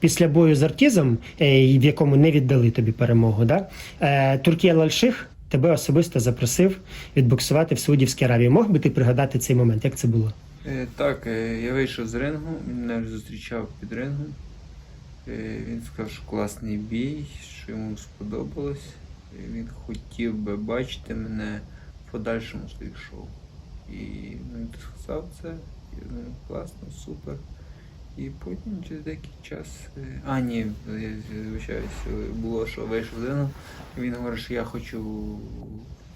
Після бою з Артізом, е, в якому не віддали тобі перемогу, да? е, Туркія Лальших тебе особисто запросив відбоксувати в Саудівській Аравії. Мог би ти пригадати цей момент? Як це було? Е, Так, я вийшов з рингу, мене зустрічав під рингом. Він сказав, що класний бій, що йому сподобалось. Він хотів би бачити мене в подальшому своїх шоу. І він сказав це, і ну, класно, супер. І потім через деякий час. е, А, ні, я вибачаюсь, було, що вийшов і він говорить, що я хочу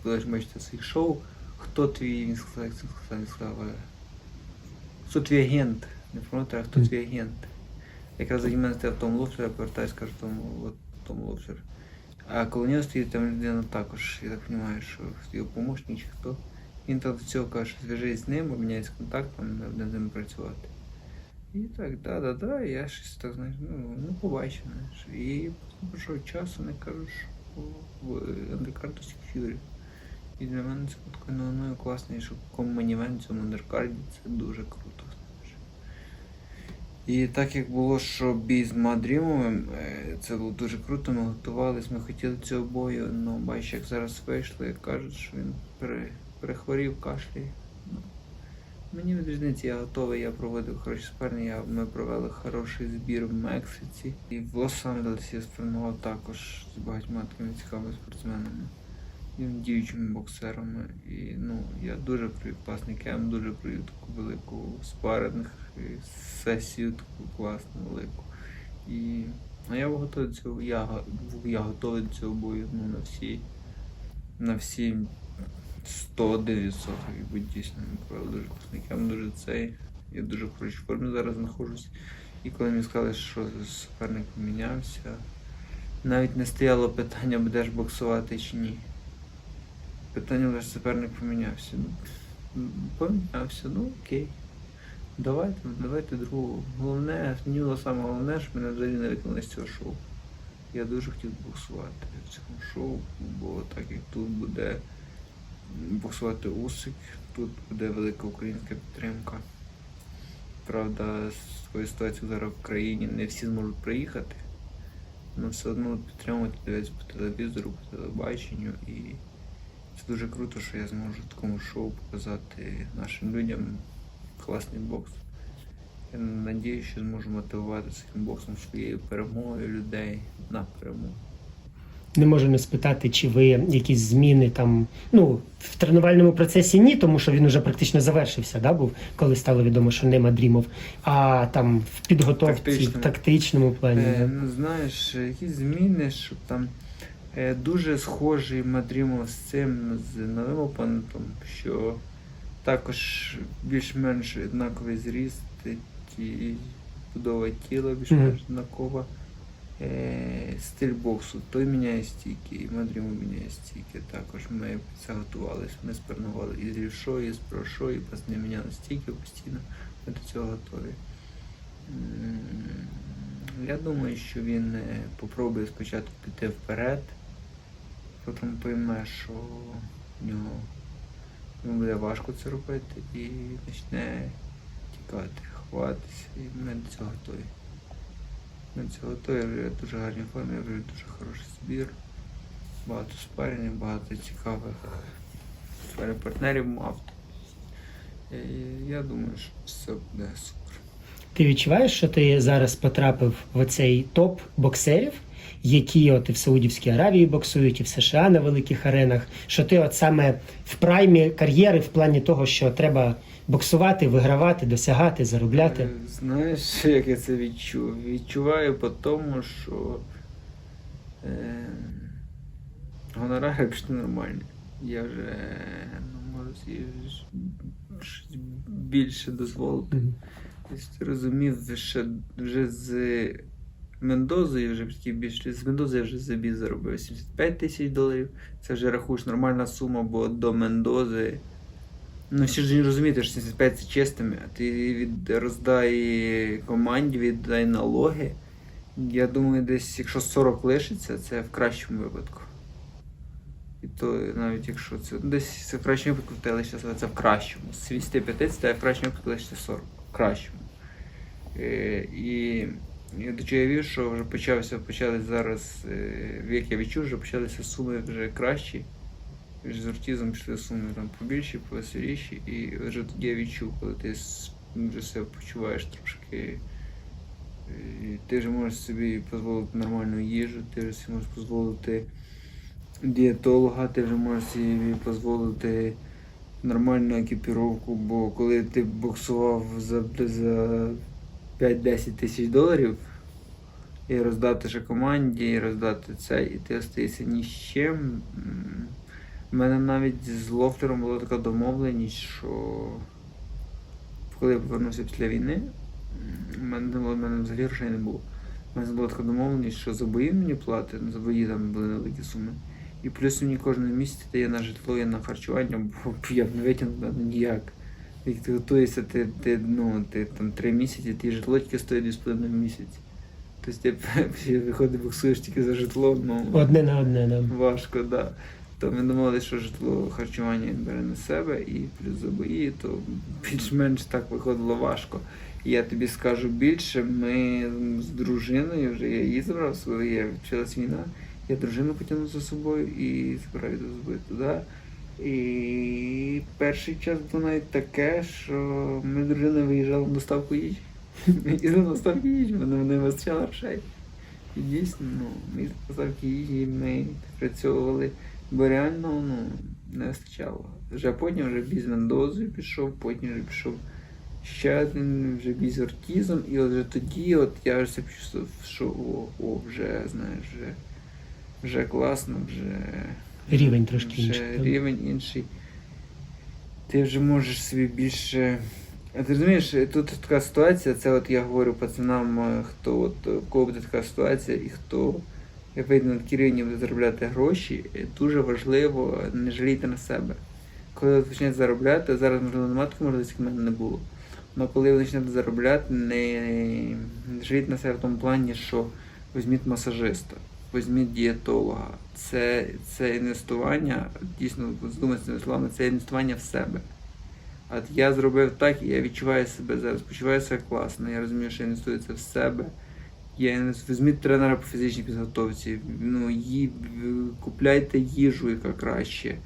будеш бачити своїх шоу. Хто твій? Він сказав, як це сказав, він сказав. е, Хто твій агент? Не промоутер, а хто твій агент? Якраз заді мене стояв Том Лофлер, я повертаюсь, кажу тому, от Том Лофлер. А коло нього стоїть там людина також, я так розумію, що його помощник чи хто. Він так до цього каже, що зв'яжись з ним, обміняйся контактами, ми будемо з ним працювати. І так, да-да-да, я щось так, знаєш, ну, ну побачив, знаєш. І пройшов час, вони кажуть, що в андеркарту Фюрі. І для мене це такою новиною класний, що комунівент в цьому андеркарді це дуже круто. Знаєш. І так як було, що бій з Мадрімовим, це було дуже круто, ми готувалися, ми хотіли цього бою, але бачиш, як зараз вийшло, як кажуть, що він пере, перехворів, кашляє. Мені від різниці, я готовий, я проводив хороші сперни, я, ми провели хороший збір в Мексиці. І в Лос-Анджелесі я спрямував також з багатьма такими цікавими спортсменами і діючими боксерами. І ну, я дуже провів класний дуже провів таку велику спаринг сесію, таку класну, велику. І ну, я готовий до цього, я, я готовий до цього бою ну, на всі, на всі 101%. І будь дійсно ми дуже класний кем, дуже цей. Я дуже в хорошій формі зараз знаходжусь. І коли мені сказали, що суперник помінявся, навіть не стояло питання, будеш боксувати чи ні. Питання лише суперник помінявся. Ну, помінявся, ну окей. Давайте, давайте другого. Головне, мені саме головне, що мене взагалі не викинули з цього шоу. Я дуже хотів боксувати в цьому шоу, бо так як тут буде боксувати Усик, тут буде велика українська підтримка. Правда, з такою ситуацією зараз в країні не всі зможуть приїхати. Але все одно підтримувати дивитися по телевізору, по телебаченню. І це дуже круто, що я зможу в такому шоу показати нашим людям класний бокс. Я надію, що зможу мотивувати цим боксом своєю перемогою людей на перемогу. Не можу не спитати, чи ви якісь зміни там. Ну, в тренувальному процесі ні, тому що він уже практично завершився, да, був, коли стало відомо, що нема дрімов. А там в підготовці, в Тактичному. тактичному плані. Е, да. ну, знаєш, якісь зміни, щоб там е, дуже схожий Мадрімов з цим, з новим опонентом, що також більш-менш однаковий зріст і будова тіла більш-менш однакова. Е, стиль боксу, той міняє стійки, і Мадрімов міняє стійки. Також ми під це готувалися, ми спернували і з лівшою, і з правшою, і не міняли стійки постійно. Ми до цього готові. Я думаю, що він е, попробує спочатку піти вперед, потім пойме, що в нього йому буде важко це робити і почне тікати, ховатися, і ми до цього готові. Цього готові, я вже в дуже гарній формі, вже дуже хороший збір, багато спарень, багато цікавих сфери партнерів мав. Я думаю, що все буде супер. Ти відчуваєш, що ти зараз потрапив в оцей топ боксерів, які от і в Саудівській Аравії боксують, і в США на великих аренах. Що ти от саме в праймі кар'єри, в плані того, що треба боксувати, вигравати, досягати, заробляти. Е, Знаєш, як я це відчув? Відчуваю по тому, що е, гонорари пішли нормальні. Я вже ну, можу щось більше дозволити. Тобто ти розумів, що вже з Мендозою вже такі більше. З Мендозою я вже забій заробив 75 тисяч доларів. Це вже рахуєш нормальна сума, бо до Мендози. Ну, всі ж не розумієте, що 75 це чистими, а ти від роздай команді, віддай налоги. Я думаю, десь якщо 40 лишиться, це в кращому випадку. І то навіть якщо це ну, десь це в кращому випадку в тебе лишиться, це в кращому. З 75 це в кращому випадку лишиться 40. В кращому. Е, і Я до чого я вів, що вже почався, почались зараз, е, як я відчув, вже почалися суми вже кращі. З пішли суми там побільші, повеселіші, і вже тоді я відчув, коли ти вже себе почуваєш трошки. е, Ти вже можеш собі дозволити нормальну їжу, ти вже собі можеш дозволити дієтолога, ти вже можеш собі дозволити нормальну екіпіровку, бо коли ти боксував за, за 5-10 тисяч доларів і роздати ще команді, і роздати це, і ти остаєшся ні з чим. У мене навіть з Лофлером була така домовленість, що коли я повернувся після війни, у мене, в мене взагалі грошей не було. У мене була така домовленість, що за бої мені платить, за бої там були великі суми. І плюс мені кожного місяця дає на житло і на харчування, бо я б не витягнув ну, ніяк. Як ти готуєшся, ти, ти, ну, ти там три місяці, ти житло тільки стоїть 2,5 місяць. Тобто ти виходить, боксуєш тільки за житло, ну Одне на одне, да. важко, да. То ми домовилися, що житло харчування він бере на себе і плюс за бої, то більш-менш так виходило важко. Я тобі скажу більше, ми з дружиною вже я її забрав я вчилась війна, я дружину потягнув за собою і збираю до собою туди. І перший час було навіть таке, що ми з дружиною виїжджали на доставку їжі. Ми їздили на доставку їжі, мене не вистачало грошей. І дійсно, ну, ми з доставки їжі ми працьовували, бо реально ну, не вистачало. Вже потім вже бій з Мендозою пішов, потім вже пішов ще один вже бій з ортізом, і от вже тоді от я вже почувствував, що о, о, вже, знаєш, вже, вже класно, вже Рівень трошки вже інший. рівень інший. Ти вже можеш собі більше. А ти розумієш, тут така ситуація, це от я говорю пацанам, е, хто от кого буде така ситуація і хто вийде на буде заробляти гроші, дуже важливо не жалійте на себе. Коли ви почнете заробляти, зараз можливо немає такої можливості, в мене не було. Але коли ви почнете заробляти, не, не жалійте на себе в тому плані, що візьміть масажиста, візьміть дієтолога. Це, це інвестування, дійсно здумайтеся цими словами, це інвестування в себе. От я зробив так, і я відчуваю себе зараз, почуваю себе класно. Я розумію, що інвестую це в себе. Я візьміть тренера по фізичній підготовці, ну, ї, купляйте їжу, яка краще,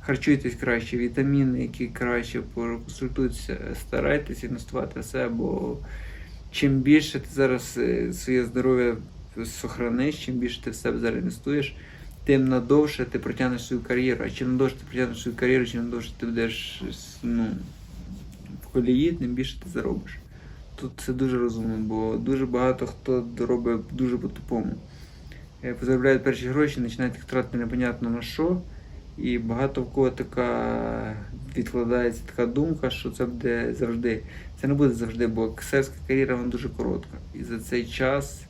харчуйтесь краще, вітаміни, які краще, консультуйтеся, старайтесь інвестувати в себе, бо чим більше ти зараз е, своє здоров'я сохраниш, чим більше ти в себе зараз інвестуєш, тим надовше ти протягнеш свою кар'єру. А чим надовше ти протягнеш свою кар'єру, чим надовше ти будеш ну, в колії, тим більше ти заробиш. Тут це дуже розумно, бо дуже багато хто робить дуже по-тупому. Е, Заробляють перші гроші, починають їх тратити непонятно на що. І багато в кого така відкладається така думка, що це буде завжди. Це не буде завжди, бо ксерська кар'єра вона дуже коротка. І за цей час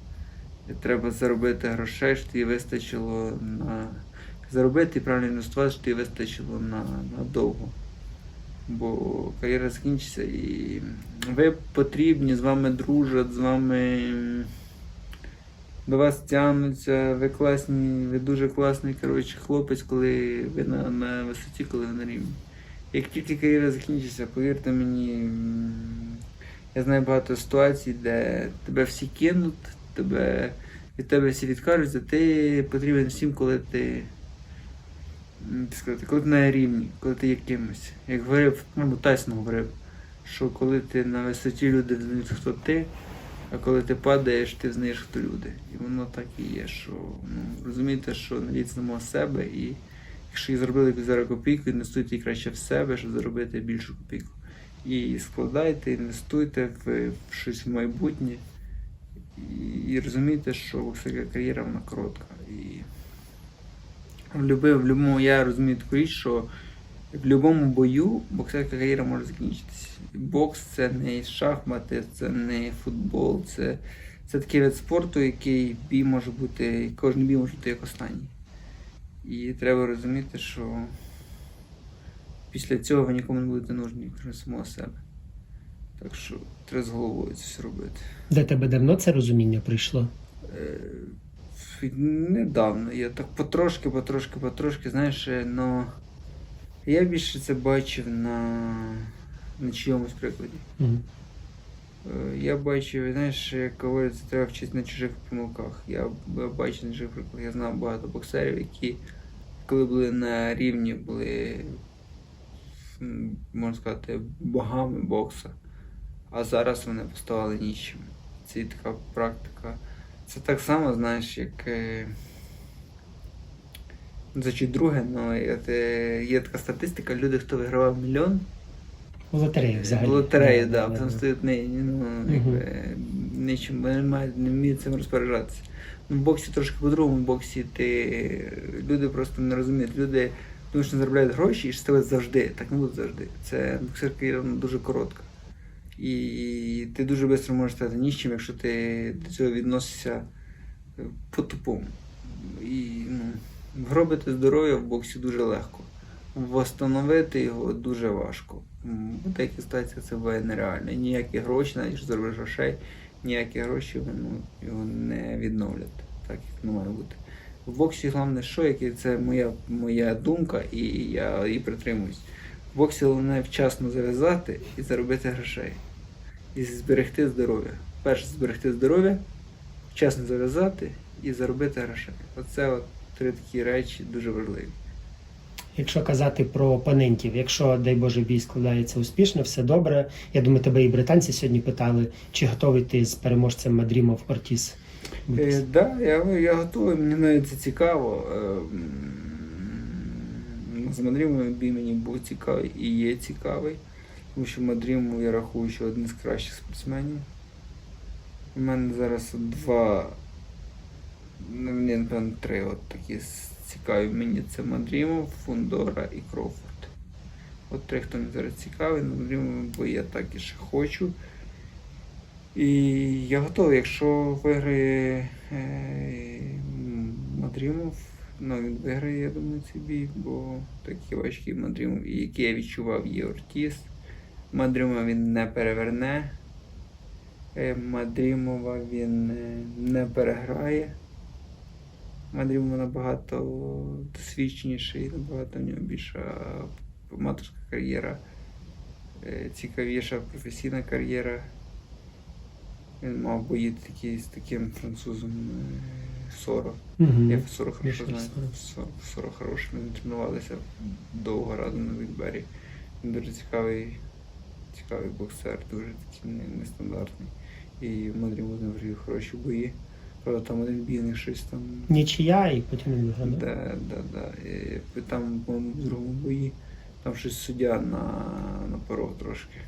треба заробити грошей, що тобі вистачило на заробити і правильно інвестувати, що тобі вистачило на, на довго. Бо кар'єра закінчиться і ви потрібні, з вами дружать, з вами до вас тягнуться, ви класні, ви дуже класний коротше, хлопець, коли ви на, на висоті, коли ви на рівні. Як тільки кар'єра закінчиться, повірте мені, я знаю багато ситуацій, де тебе всі кинуть, тебе, від тебе всі відкажуться, ти потрібен всім, коли ти. Як сказати, коли ти на рівні, коли ти є кимось. Як говорив, ну, Тайсон говорив, що коли ти на висоті люди знають, хто ти, а коли ти падаєш, ти знаєш, хто люди. І воно так і є, що ну, розумієте, що наліть самого себе, і якщо і зробили якусь зараз копійку, інвестуйте краще в себе, щоб заробити більшу копійку. І складайте, інвестуйте в, щось в майбутнє. І, розумійте, що кар'єра вона коротка. Любив, в любому, я розумію таку річ, що в будь-якому бою боксерська кар'єра може закінчитися. Бокс це не шахмати, це не футбол, це, це такий вид спорту, який бій може бути, кожен бій може бути як останній. І треба розуміти, що після цього ви нікому не будете нужні, крім самого себе. Так що треба з головою це все робити. До тебе давно це розуміння прийшло? Е, Недавно. Я так потрошки, потрошки, потрошки, знаєш, е, ну я більше це бачив на, на чийомусь прикладі. Мгм. Е, Я бачив, знаєш, як говориться, треба вчитися на чужих помилках. Я, бачу на чужих помилках. Я знав багато боксерів, які коли були на рівні, були, можна сказати, богами бокса. А зараз вони поставали нічим. Це така практика. Це так само, знаєш, як. Це чи друге, але є така статистика, люди, хто вигравав мільйон, У лотереї взагалі. в лотереї, да, да, потім не, ну, якби, нічим не вміють цим розпоряджатися. Ну, в боксі трошки по-другому, в боксі ти люди просто не розуміють. Люди думають, що заробляють гроші і що завжди. Так не буде завжди. Це боксерка дуже коротка. І ти дуже швидко можеш стати ніщим, якщо ти до цього відносишся е, по-тупому. І ну, гробити здоров'я в боксі дуже легко. Восстановити його дуже важко. В деяких ситуаціях це буває нереально. Ніякі гроші, навіть якщо заробиш грошей, ніякі гроші ну, його не відновлять, так як не має бути. В боксі головне, що яке це моя, моя думка, і я її притримуюсь. Боксі головне вчасно зав'язати і заробити грошей. І зберегти здоров'я. Перше зберегти здоров'я, вчасно зав'язати і заробити грошей. Оце от три такі речі дуже важливі. Якщо казати про опонентів, якщо, дай Боже, бій складається успішно, все добре. Я думаю, тебе і британці сьогодні питали, чи готовий ти з переможцем Мадрімов Ортіс? Е, да, я, я готовий, мені навіть це цікаво. Е, З Мадрімом бій мені був цікавий і є цікавий. Тому що Мадрімов я рахую, що один з кращих спортсменів. У мене зараз два, ну, ні, напевно, три от такі цікаві мені. Це Мадрімов, Фундора і Кроуфорд. От три, хто мені зараз цікавий, Мадрімов, бо я так і ще хочу. І я готовий, якщо виграє е, Мадрімов, ну він виграє, я думаю, цей бій, бо такі важкі Мадрімов, які я відчував, є Ортіс. Мадрімова він не переверне. Е, Мадрімова він е, не переграє. Мадрімов набагато досвідченіший, набагато в нього більша аматорська кар'єра, е, цікавіша професійна кар'єра. Він мав бої з таким французом е, Соро. Угу. Я Соро хорошо Мішель знаю. Соро. Соро, Соро хороший, ми тренувалися довго разом на Вікбері. Він дуже цікавий, цікавий боксер, дуже такий нестандартний. І Мадрів виграв хороші бої. Правда, там один бій не щось там. Нічия, і потім він виграв. да? Да, да, да. І там, по-моєму, в другому бої, там щось суддя на, напоров трошки.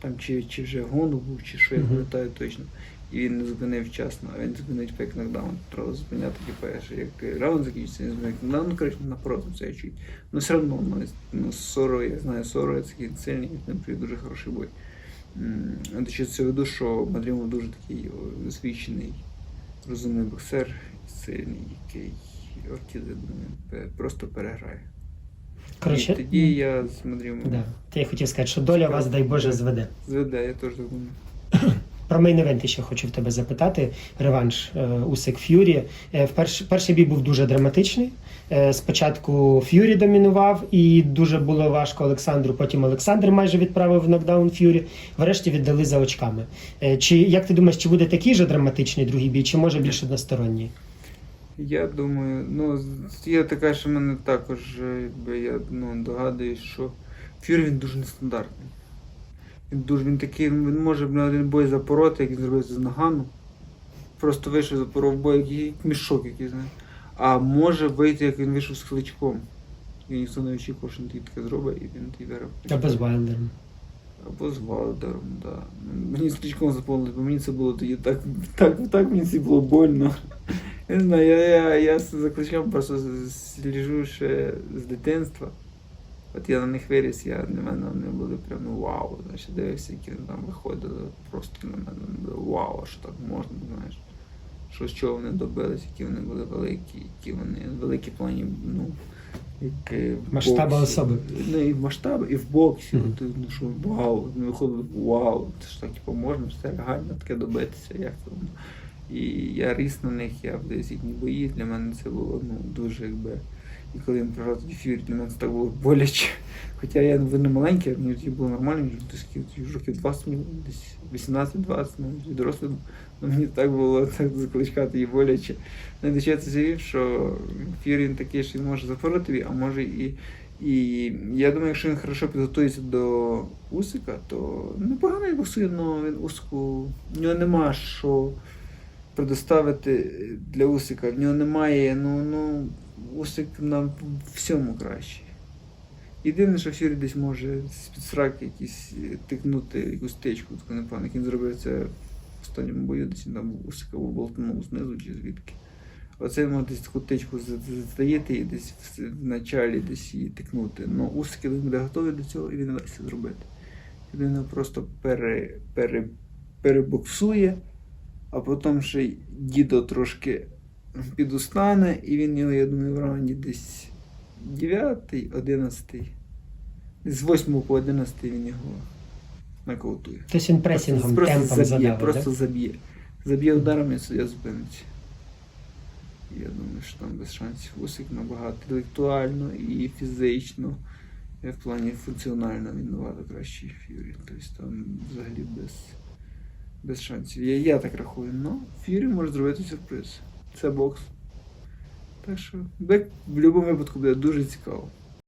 Там чи, чи вже гон був, чи що, я пам'ятаю точно. І він не зупинив вчасно, а він зупинив фейк нокдаун. Треба зупиняти типу, що як раунд закінчиться, він зупинив нокдаун, ну коротше, напротив це чуть. Ну все одно, ну, ну Соро, я знаю, Соро, це такий сильний, з ним привів дуже хороший бой. До це веду, що Мадрімов дуже такий о, досвідчений, розумний боксер, сильний, який Ортіз, я думаю, пе- просто переграє. Коротше, І тоді я з Мадрімом да. Я хотів сказати, що доля вас, дай Боже, зведе. зведе, я теж думаю. Про мейн-евент ще хочу в тебе запитати. Реванш е, Усик Ф'юрі. Е, перш, перший бій був дуже драматичний. Е, спочатку Ф'юрі домінував, і дуже було важко Олександру. Потім Олександр майже відправив в нокдаун Ф'юрі. Врешті віддали за очками. Чи як ти думаєш, чи буде такий же драматичний другий бій, чи може більш односторонній? Я думаю, ну, є така, що мене також, я ну, догадуюсь, що Фюрі він дуже нестандартний. Він дуже він такий, він може на один бой запороти, як він зробив з Нагану. Просто вийшов запоров бой, як, як мішок якийсь, знаєш. А може вийти, як він вийшов з кличком. І ніхто не очікував, що він таке зробить, і він тоді виграв. Або з Вайлдером. Або з Валдером, да. Мені з кличком заповнили, бо мені це було тоді так, так, так мені це було больно. Я не знаю, я, я, я за кличком просто сліжу ще з дитинства. От я на них виріс, я для мене вони були прям ну вау. Значить, дивився, які вони там виходили, просто на мене було вау, що так можна, знаєш. Що з чого вони добились, які вони були великі, які вони великі плані, ну, як Масштаби боксі. особи. Ну і в масштаби, і в боксі. Мгм. От, ну що вау, вони виходили, вау, це ж так типу, можна, це реально таке добитися, як це воно. І я ріс на них, я десь їхні бої, для мене це було ну, дуже якби. І коли він програв тоді Фюрі, для мене це так було боляче. Хоча я видно маленький, мені тоді було нормально, років 20, мені десь 18-20, ну, дорослий. Ну, мені так було так закличкати і боляче. Не до чого це завів, що він такий, що він може запорити тобі, а може і. І я думаю, якщо він хорошо підготується до Усика, то непогано боксує, але він Усику. В нього нема що предоставити для Усика. В нього немає, ну, ну, Усик на всьому кращий. Єдине, що Фюрі десь може з-під сраки якісь е, тикнути якусь течку, таку непевно, як він зробив це в останньому бою, десь там Усика болтнув знизу чи звідки. Оце може десь таку тичку задаєте і десь в началі десь її тикнути. Ну, Усик він буде готовий до цього і він не дасть це зробити. Він просто пере, пере, перебоксує, а потім ще дідо трошки підустане, і він його, я думаю, в раунді десь 9, 11. З 8 по 11 він його нокаутує. Тобто він пресінгом, просто темпом заб'є, задавив, просто да? заб'є. Заб'є ударами і суддя зупиниться. Я думаю, що там без шансів. Усик набагато інтелектуально і фізично. І в плані функціонально він набагато кращий Ф'юрі. Тобто там взагалі без, без шансів. Я, я так рахую. Ну, Ф'юрі може зробити сюрприз. Це бокс. Так що бек в будь-якому випадку буде дуже цікаво.